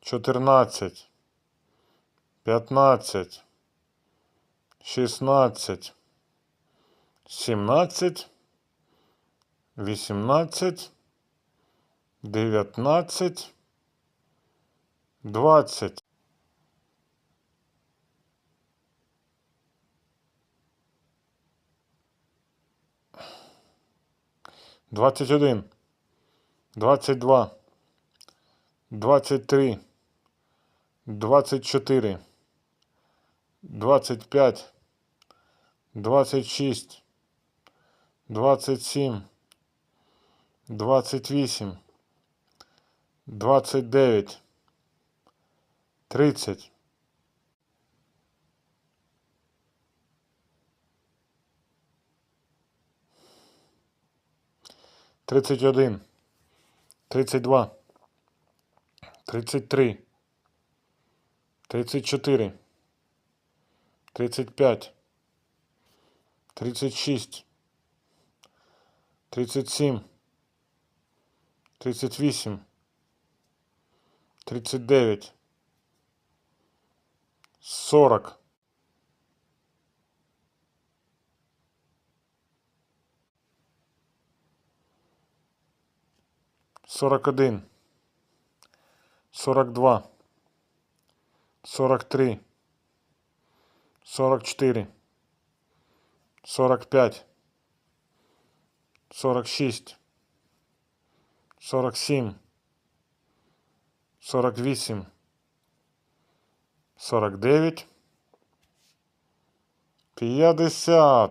чотирнадцять, п'ятнадцять, шістнадцять, сімнадцять, вісімнадцять, дев'ятнадцять, двадцять. Двадцять один, двадцять два, двадцять три, двадцять чотири, двадцять п'ять, двадцять шість, двадцять сім, двадцять вісім, двадцять дев'ять, тридцять. Тридцять один, тридцять два, тридцять три, тридцять чотири, тридцять п'ять, тридцять шість, тридцять сім, тридцять вісім, тридцять дев'ять, сорок. сорок один, сорок два, сорок три, сорок четыре, сорок пять, сорок шесть, сорок семь, сорок вісім, сорок дев'ять, п'ятдесят.